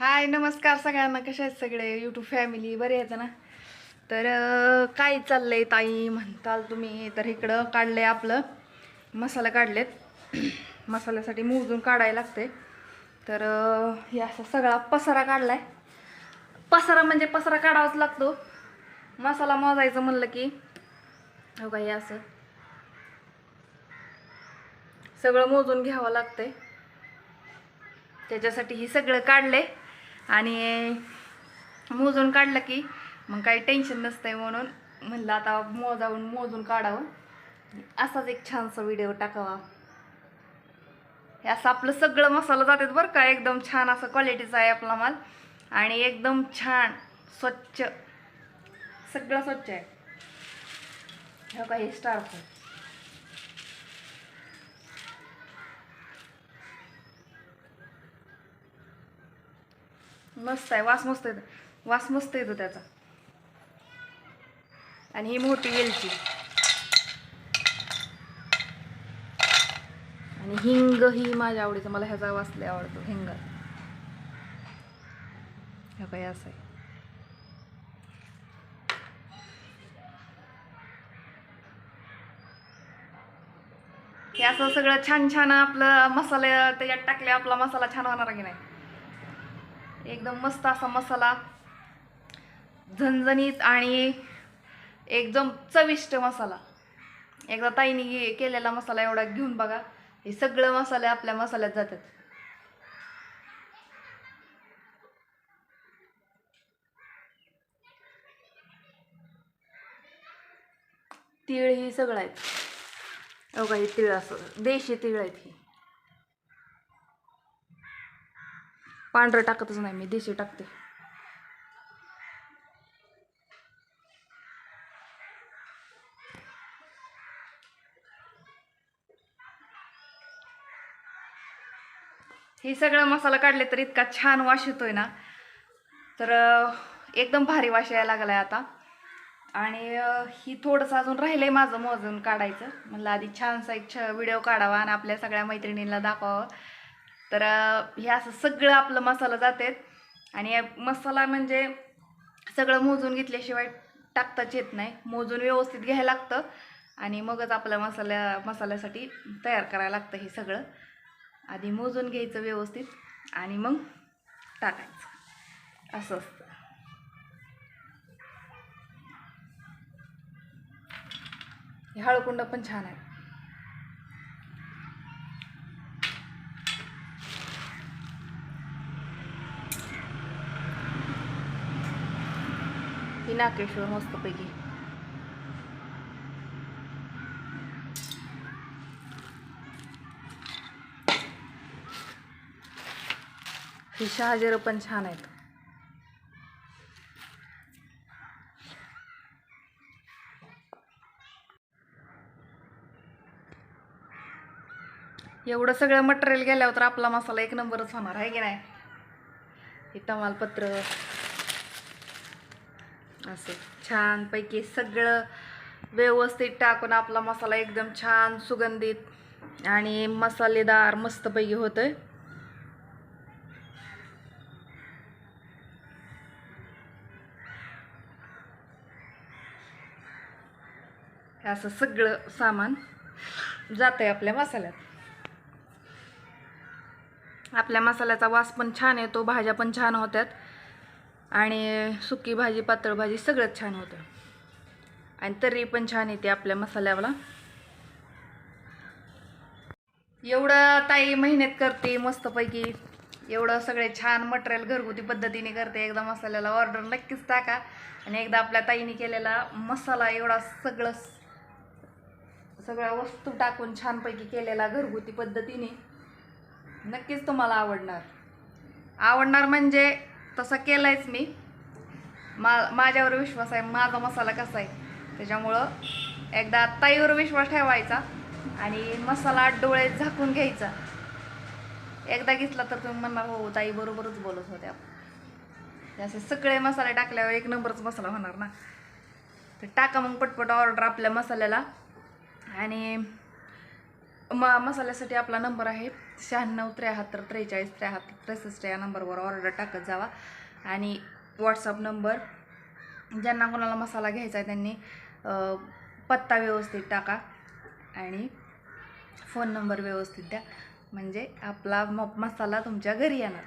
हाय नमस्कार सगळ्यांना. कशा आहेत सगळे? यूट्यूब फॅमिली बरे आहेत ना? तर काय चाललंय ताई? म्हणताल तुम्ही. तर इकडं काढलंय आपलं. मसाला काढलेत. मसाल्यासाठी मोजून काढायला लागते तर हे असा सगळा पसारा काढलाय. पसारा म्हणजे पसारा काढावाच लागतो. मसाला मोजायचं म्हणलं की हो का हे असं सगळं मोजून घ्यावं लागतंय. त्याच्यासाठी हे सगळं काढले आणि मोजून काढलं की मग काही टेन्शन नसतंय म्हणून म्हणलं आता मोजावून मोजून काढावं. असाच एक छानसा व्हिडिओ टाकावा. हे असं आपलं सगळं मसाला जातात बरं का. एकदम छान असं क्वालिटीचा आहे आपला माल. आणि एकदम छान स्वच्छ. सगळं स्वच्छ आहे. हे का हे स्टार्च मस्त आहे वास मस्त येतो. वास मस्त येतो त्याचा. आणि ही मोठी वेलची. आणि हिंग ही माझ्या आवडीचं मला ह्याचा वास लय आवडतो हिंग. हे काही असं आहे. हे असं सगळं छान छान आपलं मसाले त्याच्यात टाकले आपला मसाला छान होणार की नाही? एकदम मस्त असा मसाला झणझणीत आणि एकदम चविष्ट मसाला. एकदा ताईने घे- केलेला मसाला एवढा घेऊन बघा. हे सगळं मसाले आपल्या मसाल्यात जातात. तीळ ही सगळं आहेत. अहो ही तीळ असं देशी तीळ आहेत ही. पांढरं टाकतच नाही मी देशी टाकते. हे सगळं मसाला काढले तर इतका छान वाश येतोय ना. तर एकदम भारी वाश यायला लागलाय आता. आणि ही थोडंसं अजून राहिलंय माझं मोजून काढायचं. म्हणलं आधी छानसा एक छ व्हिडिओ काढावा आणि आपल्या सगळ्या मैत्रिणींना दाखवावं. तर हे असं सगळं आपलं मसाला जाते. आणि मसाला म्हणजे सगळं मोजून घेतल्याशिवाय टाकताच येत नाही. मोजून व्यवस्थित घ्यायला लागतं. आणि मगच आपल्या मसाल्या मसाल्यासाठी तयार करायला लागतं हे सगळं. आधी मोजून घ्यायचं व्यवस्थित आणि मग टाकायचं. असं असतं. हे हळकुंड पण छान आहे. की नाकेश्वर मस्तपैकी. ही शहाजीरं पण छान आहेत. एवढं सगळं मटेरियल गेल्यावर तर आपला मसाला एक नंबरच होणार आहे की नाही? हे तमालपत्र. असं छानपैकी सगळं व्यवस्थित टाकून आपला मसाला एकदम छान सुगंधित आणि मसालेदार मस्तपैकी होतं आहे असं सगळं सामान जातंय आपल्या मसाल्यात. आपल्या मसाल्याचा वास पण छान येतो भाज्या पण छान होत्यात. आणि सुकी भाजी पातळ भाजी सगळंच छान होतं. आणि तर्री पण छान येते आपल्या मसाल्याला एवढं ताई मेहनत करते मस्तपैकी. एवढं सगळे छान मटेरियल घरगुती पद्धतीने करते. एकदा मसाल्याला ऑर्डर नक्कीच टाका. आणि एकदा आपल्या ताईने केलेला मसाला एवढा सगळं सगळ्या वस्तू टाकून छानपैकी केलेला घरगुती पद्धतीने नक्कीच तुम्हाला आवडणार. आवडणार म्हणजे तसा केलायच मी. मा माझ्यावर विश्वास आहे माझा मसाला कसा आहे त्याच्यामुळं एकदा ताईवर विश्वास ठेवायचा आणि मसाला डोळे झाकून घ्यायचा. एकदा घेतला तर तुम्ही म्हणणार हो ताई बरोबरच बोलत होत्या. असे सगळे मसाले टाकल्यावर एक नंबरच मसाला होणार ना. तर टाका मग पटपट ऑर्डर आपल्या मसाल्याला. आणि म मसाल्यासाठी आपला नंबर आहे शहाण्णव त्र्याहत्तर त्रेचाळीस त्र्याहत्तर त्रेसष्ट या नंबरवर ऑर्डर टाकत जावा. आणि व्हॉट्सअप नंबर ज्यांना कोणाला मसाला घ्यायचा आहे त्यांनी पत्ता व्यवस्थित टाका आणि फोन नंबर व्यवस्थित द्या. म्हणजे आपला म मसाला तुमच्या घरी येणार.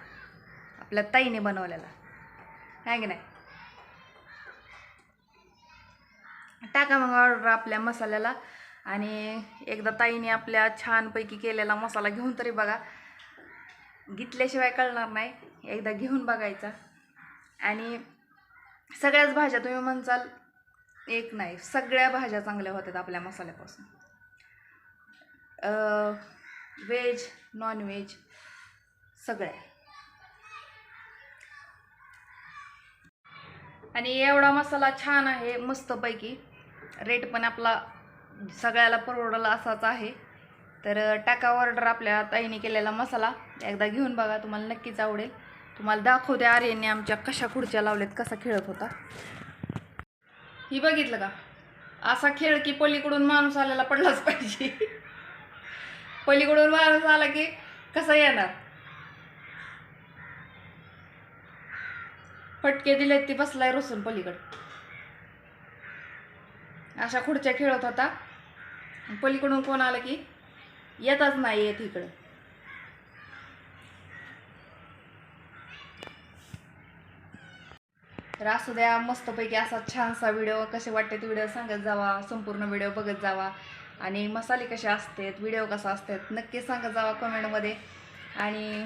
आपल्या ताईने बनवलेला. आहे की नाही? टाका मग ऑर्डर आपल्या मसाल्याला. आणि एकदा ताईने आपल्या छानपैकी केलेला मसाला घेऊन तरी बघा. घेतल्याशिवाय कळणार नाही. एकदा घेऊन बघायचा. आणि सगळ्याच भाज्या तुम्ही म्हणचाल एक नाही. सगळ्या भाज्या चांगल्या होतात आपल्या मसाल्यापासून. व्हेज नॉनव्हेज सगळ्या. आणि एवढा मसाला छान आहे मस्तपैकी. रेट पण आपला सगळ्याला परवडला असाच आहे. तर टाका ऑर्डर आपल्या ताईने केलेला मसाला. एकदा घेऊन बघा तुम्हाला नक्कीच आवडेल. तुम्हाला दाखवते आर्यनने आमच्या कशा खुर्च्या लावल्यात कसा खेळत होता. ही बघितलं का? असा खेळ की पलीकडून माणूस आलेला पडलाच पाहिजे. पलीकडून माणूस आला की कसा येणार? फटके दिलेत ती बसलाय रोसून पलीकडं. अशा खुर्च्या खेळत होता. पलीकडून कोण आलं की येतच नाही येत इकडं. तर असू द्या मस्तपैकी असा छानसा व्हिडिओ कसे वाटते व्हिडिओ सांगत जावा संपूर्ण व्हिडिओ बघत जावा. आणि मसाले कसे असतात व्हिडिओ कसा असतात नक्की सांगत जावा कमेंटमध्ये आणि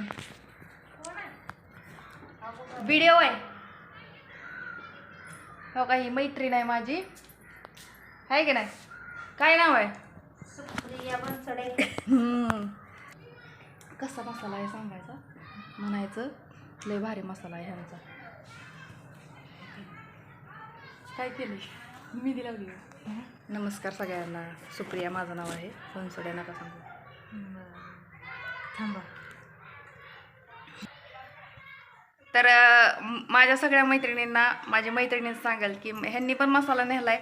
व्हिडिओ आहे. हो काही मैत्रीण आहे माझी. आहे की नाही? काय नाव आहे? सुप्रिया बनसोडे. हम्म. कसा मसाला आहे सांगायचा? म्हणायचं लय भारी मसाला आहे ह्यांचा. काय केली मी दिला नमस्कार सगळ्यांना. सुप्रिया माझं नाव आहे. बनसोडे नका सांगू. थांबा. तर माझ्या सगळ्या मैत्रिणींना माझी मैत्रिणी सांगाल की ह्यांनी पण मसाला नेलाय.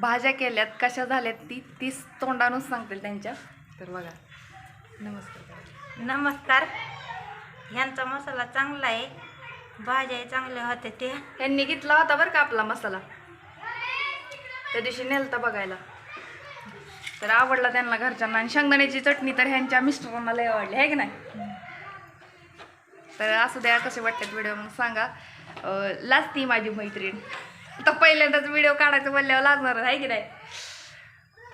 भाज्या केल्यात कशा झाल्यात ती तीच तोंडानूच सांगतील त्यांच्या. तर बघा. नमस्कार नमस्कार. ह्यांचा मसाला चांगला आहे. भाज्या चांगल्या होत्या ते. ह्यांनी घेतला होता बरं का आपला मसाला? त्या दिवशी नेलता बघायला. तर आवडला त्यांना घरच्यांना. आणि शेंगदाण्याची चटणी तर ह्यांच्या मिस्टरांना लय आवडली आहे की नाही? तर असू द्या कसे वाटतात व्हिडिओ मग सांगा. लाजती माझी मैत्रीण. आता पहिल्यांदाच व्हिडिओ काढायचं बोलल्यावर लागणार आहे की नाही?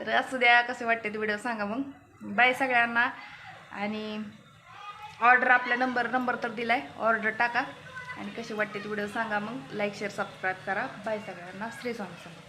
तर असू द्या कसे वाटतात व्हिडिओ सांगा मग. बाय सगळ्यांना. आणि ऑर्डर आपल्या नंबर नंबर तर दिला आहे ऑर्डर टाका. आणि कसे वाटते व्हिडिओ सांगा मग. लाईक शेअर सबस्क्राईब करा. बाय सगळ्यांना. श्री स्वामी समर्थ.